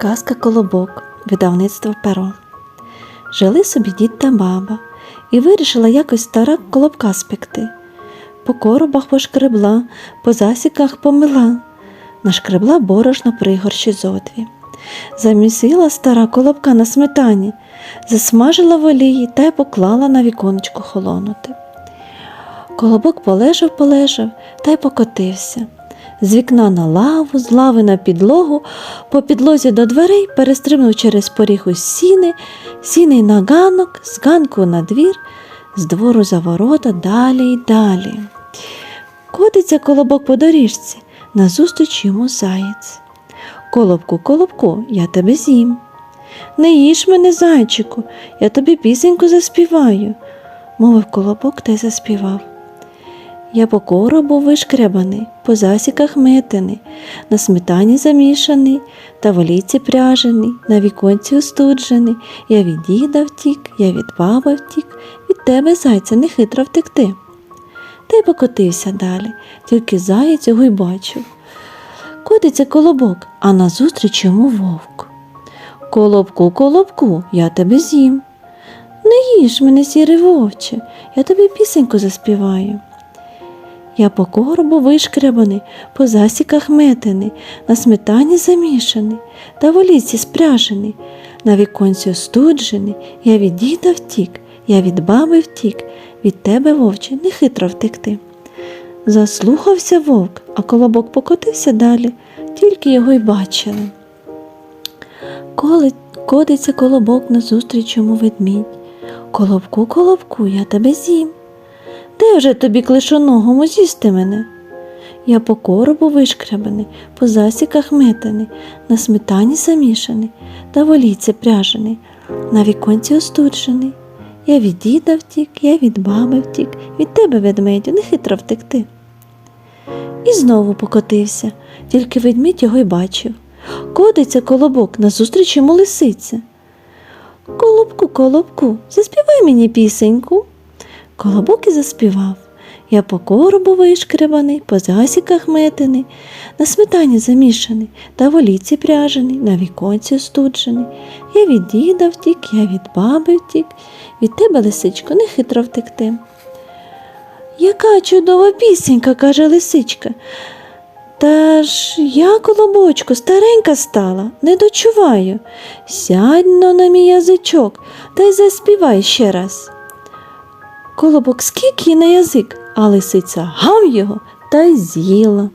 Казка Колобок, видавництво перо. Жили собі дід та баба, і вирішила якось стара колобка спекти. По коробах пошкребла, по засіках помила, нашкребла борошно пригорші зодві. Замісила стара колобка на сметані, засмажила в олії та й поклала на віконечко холонути. Колобок полежав, полежав та й покотився. З вікна на лаву, з лави на підлогу, по підлозі до дверей перестрибнув через поріг у сіни, сіни на ганок, з ганку на двір, з двору за ворота далі й далі. Котиться колобок по доріжці, назустріч йому заєць. Колобку, колобку, я тебе з'їм. Не їж мене, зайчику, я тобі пісеньку заспіваю, мовив колобок та й заспівав. Я по коробу вишкребаний, по засіках метений, на сметані замішаний, та в олійці пряжений, на віконці остуджений. Я від діда втік, я від баби втік, від тебе, зайця, не хитро втекти. Та й покотився далі, тільки заєць його й бачив. Котиться колобок, а назустріч йому вовк. Колобку, колобку, я тебе з'їм. Не їж мене, сірий вовче, я тобі пісеньку заспіваю. Я по коробу вишкрябаний, по засіках метений, на сметані замішаний, та в оліці спряжений, на віконці остуджений, я від діда втік, я від баби втік, від тебе, вовче, не хитро втекти. Заслухався вовк, а колобок покотився далі, тільки його й бачили. Коли кодиться колобок назустріч йому ведмідь. Колобку, колобку, я тебе з'їм. Де вже тобі клишоногому з'їсти мене? Я по коробу вишкрябаний, по засіках метаний, на сметані замішаний, та в олійці пряжений, на віконці остуджений. Я від діда втік, я від баби втік, від тебе, ведмедю, не хитро втекти. І знову покотився, тільки ведмідь його й бачив. Кодиться колобок, назустріч йому лисиця. Колобку, колобку, заспівай мені пісеньку. Колобок і заспівав. Я по коробу вишкребаний, по засіках метений, на сметані замішаний, та в оліці пряжений, на віконці студжений. Я від діда втік, я від баби втік, від тебе, лисичко, не хитро втекти. Яка чудова пісенька, каже лисичка. Та ж я, колобочку, старенька стала, не дочуваю. Сядь но на мій язичок та й заспівай ще раз. Колобок скік їй на язик, а лисиця гав його та й з'їла.